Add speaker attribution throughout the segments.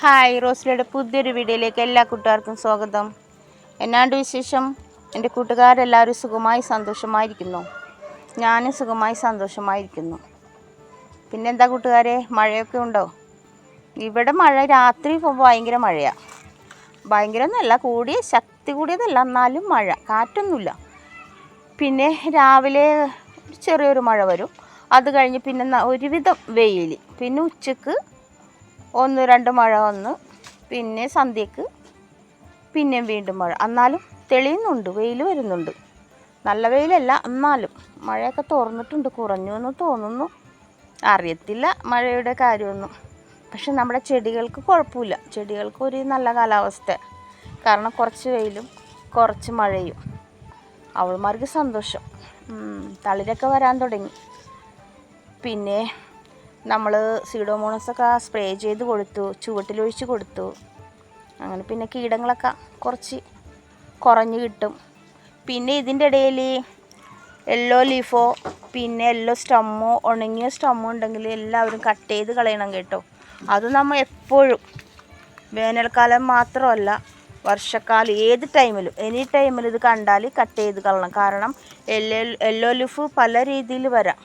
Speaker 1: Hi റോസ്ലിയുടെ പുതിയൊരു വീഡിയോയിലേക്ക് എല്ലാ കൂട്ടുകാർക്കും സ്വാഗതം. എന്നാണ്ട് വിശേഷം? എന്റെ കൂട്ടുകാരെല്ലാവരും സുഖമായി സന്തോഷമായിരിക്കുന്നു. ഞാനും സുഖമായി സന്തോഷമായിരിക്കുന്നു. പിന്നെന്താ കൂട്ടുകാരെ മഴയൊക്കെ ഉണ്ടോ? ഇവിടെ മഴ രാത്രി ഭയങ്കര മഴയാണ് ഭയങ്കര ഒന്നല്ല കൂടിയ ശക്തി കൂടിയതല്ല എന്നാലും മഴ കാറ്റൊന്നുമില്ല. പിന്നെ രാവിലെ ചെറിയൊരു മഴ വരും. അത് കഴിഞ്ഞ് പിന്നെ ഒരുവിധം വെയിൽ പിന്നെ ഉച്ചയ്ക്ക് ഒന്ന് രണ്ട് മഴ വന്ന്. പിന്നെ സന്ധ്യക്ക് പിന്നെയും വീണ്ടും മഴ. എന്നാലും തെളിയുന്നുണ്ട് വെയിൽ വരുന്നുണ്ട്. നല്ല വെയിലല്ല എന്നാലും മഴയൊക്കെ തുറന്നിട്ടുണ്ട് കുറഞ്ഞു എന്ന് തോന്നുന്നു. അറിയത്തില്ല മഴയുടെ കാര്യമൊന്നും. പക്ഷെ നമ്മുടെ ചെടികൾക്ക് കുഴപ്പമില്ല. ചെടികൾക്ക് ഒരു നല്ല കാലാവസ്ഥ. കാരണം കുറച്ച് വെയിലും കുറച്ച് മഴയും. അവൾമാർക്ക് സന്തോഷം. തളിരൊക്കെ വരാൻ തുടങ്ങി. പിന്നെ നമ്മൾ സീഡോമോണസൊക്കെ സ്പ്രേ ചെയ്ത് കൊടുത്തു ചുവട്ടിലൊഴിച്ച് കൊടുത്തു. അങ്ങനെ പിന്നെ കീടങ്ങളൊക്കെ കുറച്ച് കുറഞ്ഞ് കിട്ടും. പിന്നെ ഇതിന്റെ ഇടയിൽ യെല്ലോ ലീഫോ പിന്നെ യെല്ലോ സ്റ്റമ്മോ ഉണങ്ങിയ സ്റ്റമ്മോ ഉണ്ടെങ്കിൽ എല്ലാവരും കട്ട് ചെയ്ത് കളയണം കേട്ടോ. അത് നമ്മൾ എപ്പോഴും വേനൽക്കാലം മാത്രമല്ല വർഷക്കാലം ഏത് ടൈമിലും എനി ടൈമിൽ ഇത് കണ്ടാൽ കട്ട് ചെയ്ത് കളണം. കാരണം യെല്ലോ യെല്ലോ ലീഫ് പല രീതിയിൽ വരാം.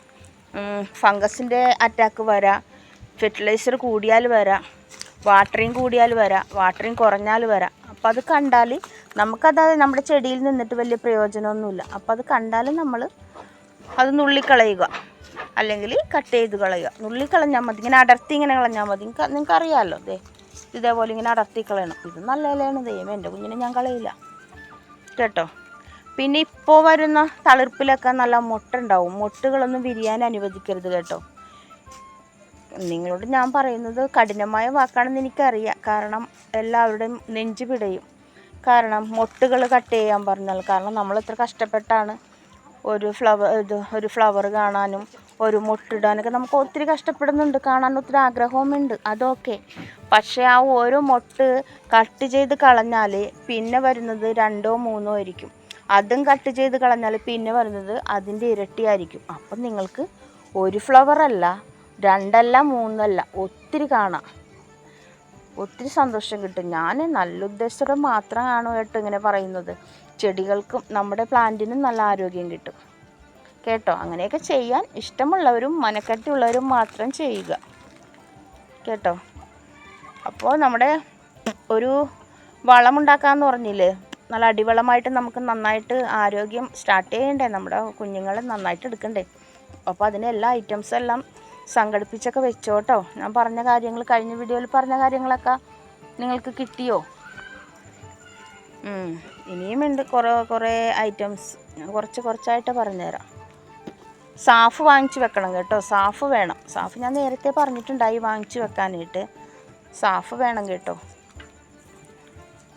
Speaker 1: ഫംഗസിന്റെ അറ്റാക്ക് വരാം. ഫെർട്ടിലൈസർ കൂടിയാൽ വരാം. വാട്ടറിങ് കൂടിയാൽ വരാം. വാട്ടറിങ് കുറഞ്ഞാൽ വരാം. അപ്പോൾ അത് കണ്ടാൽ നമുക്കത് നമ്മുടെ ചെടിയിൽ നിന്നിട്ട് വലിയ പ്രയോജനമൊന്നുമില്ല. അപ്പോൾ അത് കണ്ടാൽ നമ്മൾ അത് നുള്ളിക്കളയുക. അല്ലെങ്കിൽ കട്ട് ചെയ്ത് കളയുക. നുള്ളിക്കളഞ്ഞാൽ മതി. ഇങ്ങനെ അടർത്തി ഇങ്ങനെ കളഞ്ഞാൽ മതി. നിങ്ങൾക്ക് അറിയാമല്ലോ ദേ ഇതേപോലെ ഇങ്ങനെ അടർത്തി കളയണം. ഇത് നല്ല ഇലയാണ് ദൈവം എന്റെ കുഞ്ഞിനെ ഞാൻ കളയില്ല. കേട്ടോ? പിന്നെ ഇപ്പോൾ വരുന്ന തളിർപ്പിലൊക്കെ നല്ല മുട്ട ഉണ്ടാവും മുട്ടുകളൊന്നും വിരിയാൻ അനുവദിക്കരുത് കേട്ടോ. നിങ്ങളോട് ഞാൻ പറയുന്നത് കഠിനമായ വാക്കാണെന്ന് എനിക്കറിയാം. കാരണം എല്ലാവരുടെയും നെഞ്ചു പിടയും. കാരണം മൊട്ടുകൾ കട്ട് ചെയ്യാൻ പറഞ്ഞാൽ കാരണം നമ്മൾ എത്ര കഷ്ടപ്പെട്ടാണ് ഒരു ഫ്ലവർ ഇത് ഒരു ഫ്ലവർ കാണാനും ഒരു മൊട്ടിടാനൊക്കെ നമുക്ക് ഒത്തിരി കഷ്ടപ്പെടുന്നുണ്ട്. കാണാൻ ഒത്തിരി ആഗ്രഹവുമുണ്ട്. അതൊക്കെ. പക്ഷേ ആ ഓരോ മൊട്ട് കട്ട് ചെയ്ത് കളഞ്ഞാൽ പിന്നെ വരുന്നത് രണ്ടോ മൂന്നോ ആയിരിക്കും. അതും കട്ട് ചെയ്ത് കളഞ്ഞാൽ പിന്നെ വരുന്നത് അതിന്റെ ഇരട്ടിയായിരിക്കും. അപ്പം നിങ്ങൾക്ക് ഒരു ഫ്ലവർ അല്ല രണ്ടല്ല മൂന്നല്ല ഒത്തിരി കാണാം. ഒത്തിരി സന്തോഷം കിട്ടും. ഞാൻ നല്ല ഉദ്ദേശത്തോടെ മാത്രമാണ് കേട്ടോ ഇങ്ങനെ പറയുന്നത്. ചെടികൾക്കും നമ്മുടെ പ്ലാന്റിനും നല്ല ആരോഗ്യം കിട്ടും. കേട്ടോ? അങ്ങനെയൊക്കെ ചെയ്യാൻ ഇഷ്ടമുള്ളവരും മനക്കട്ടിയുള്ളവരും മാത്രം ചെയ്യുക. കേട്ടോ? അപ്പോൾ നമ്മുടെ ഒരു വളമുണ്ടാക്കാമെന്ന് പറഞ്ഞില്ലേ? നല്ല അടിവളമായിട്ട് നമുക്ക് നന്നായിട്ട് ആരോഗ്യം സ്റ്റാർട്ട് ചെയ്യണ്ടേ? നമ്മുടെ കുഞ്ഞുങ്ങളെ നന്നായിട്ട് എടുക്കണ്ടേ? അപ്പോൾ അതിന് എല്ലാ ഐറ്റംസും എല്ലാം സംഘടിപ്പിച്ചൊക്കെ വെച്ചോട്ടോ. ഞാൻ പറഞ്ഞ കാര്യങ്ങൾ കഴിഞ്ഞ വീഡിയോയിൽ പറഞ്ഞ കാര്യങ്ങളൊക്കെ നിങ്ങൾക്ക് കിട്ടിയോ? ഉം. ഇനിയും ഉണ്ട്. കുറേ കുറേ ഐറ്റംസ് ഞാൻ കുറച്ച് കുറച്ചായിട്ട് പറഞ്ഞുതരാം. സാഫ് വാങ്ങിച്ച് വെക്കണം കേട്ടോ. സാഫ് വേണം. സാഫ് ഞാൻ നേരത്തെ പറഞ്ഞിട്ടുണ്ടായി വാങ്ങിച്ച് വെക്കാനായിട്ട്. സാഫ് വേണം കേട്ടോ.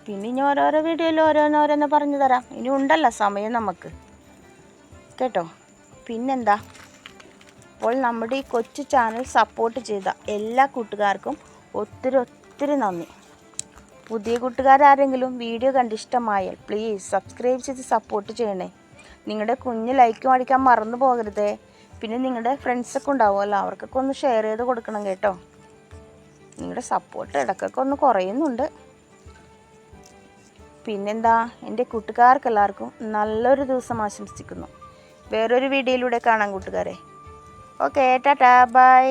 Speaker 1: പിന്നെ ഇനി ഓരോരോ വീഡിയോയിൽ ഓരോന്നോരോന്ന് പറഞ്ഞു തരാം. ഇനി ഉണ്ടല്ലോ സമയം നമുക്ക്. കേട്ടോ? പിന്നെന്താ? അപ്പോൾ നമ്മുടെ ഈ കൊച്ചു ചാനൽ സപ്പോർട്ട് ചെയ്ത എല്ലാ കൂട്ടുകാർക്കും ഒത്തിരി ഒത്തിരി നന്ദി. പുതിയ കൂട്ടുകാരാരെങ്കിലും വീഡിയോ കണ്ട് ഇഷ്ടമായാൽ പ്ലീസ് സബ്സ്ക്രൈബ് ചെയ്ത് സപ്പോർട്ട് ചെയ്യണേ. നിങ്ങളുടെ കുഞ്ഞ് ലൈക്കും അടിക്കാൻ മറന്നു പോകരുതേ. പിന്നെ നിങ്ങളുടെ ഫ്രണ്ട്സൊക്കെ ഉണ്ടാവുമല്ലോ അവർക്കൊക്കെ ഒന്ന് ഷെയർ ചെയ്ത് കൊടുക്കണം കേട്ടോ. നിങ്ങളുടെ സപ്പോർട്ട് ഇടയ്ക്കൊക്കെ ഒന്ന് കുറയുന്നുണ്ട്. പിന്നെന്താ എന്റെ കൂട്ടുകാർക്ക് എല്ലാവർക്കും നല്ലൊരു ദിവസം ആശംസിക്കുന്നു. വേറൊരു വീഡിയോയിലൂടെ കാണാം കൂട്ടുകാരെ. Okay tata bye.